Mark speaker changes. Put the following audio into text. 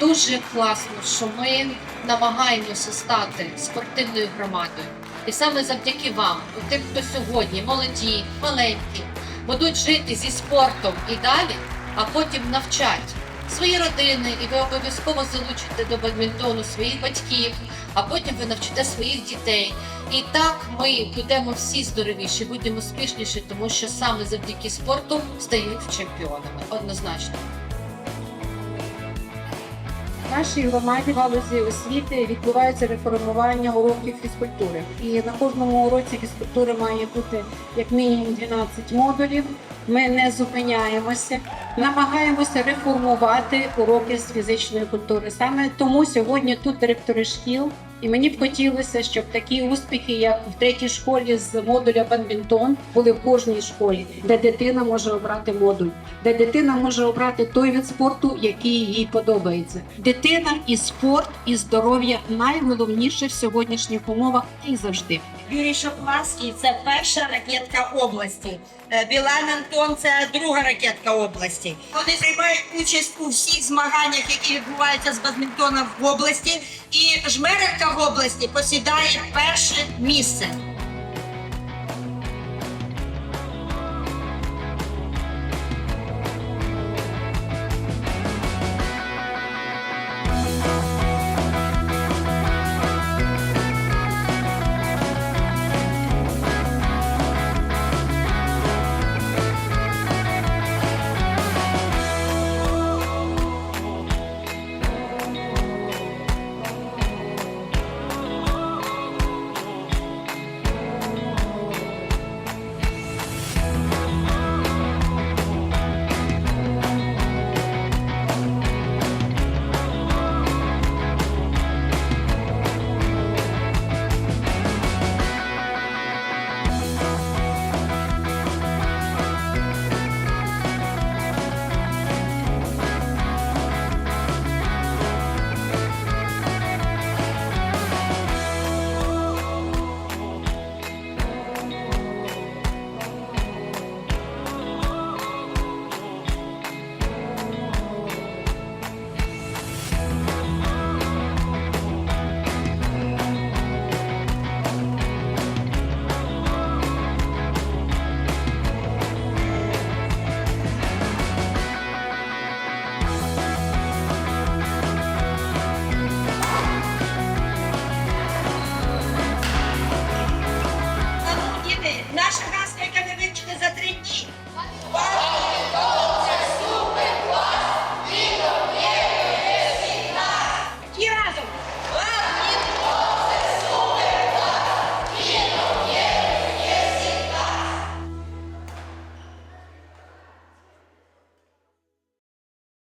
Speaker 1: дуже класно, що ми намагаємося стати спортивною громадою. І саме завдяки вам, тим, хто сьогодні молоді, маленькі, будуть жити зі спортом і далі, а потім навчать свої родини, і ви обов'язково залучите до бадмінтону своїх батьків, а потім ви навчите своїх дітей. І так ми будемо всі здоровіші, будемо успішніші, тому що саме завдяки спорту стають чемпіонами. Однозначно.
Speaker 2: Нашій громаді галузі освіти відбувається реформування уроків фізкультури. І на кожному уроці фізкультури має бути як мінімум 12 модулів. Ми не зупиняємося, намагаємося реформувати уроки з фізичної культури. Саме тому сьогодні тут директори шкіл. І мені б хотілося, щоб такі успіхи, як в третій школі з модуля бадмінтон, були в кожній школі, де дитина може обрати модуль, де дитина може обрати той від спорту, який їй подобається. Дитина і спорт, і здоров'я найголовніше в сьогоднішніх умовах і завжди.
Speaker 3: Юрій Шопласький це перша ракетка області. Е, Білан Антон це друга ракетка області. Вони приймають участь у всіх змаганнях, які відбуваються з бадмінтоном в області. І жмеренка в області посідає перше місце.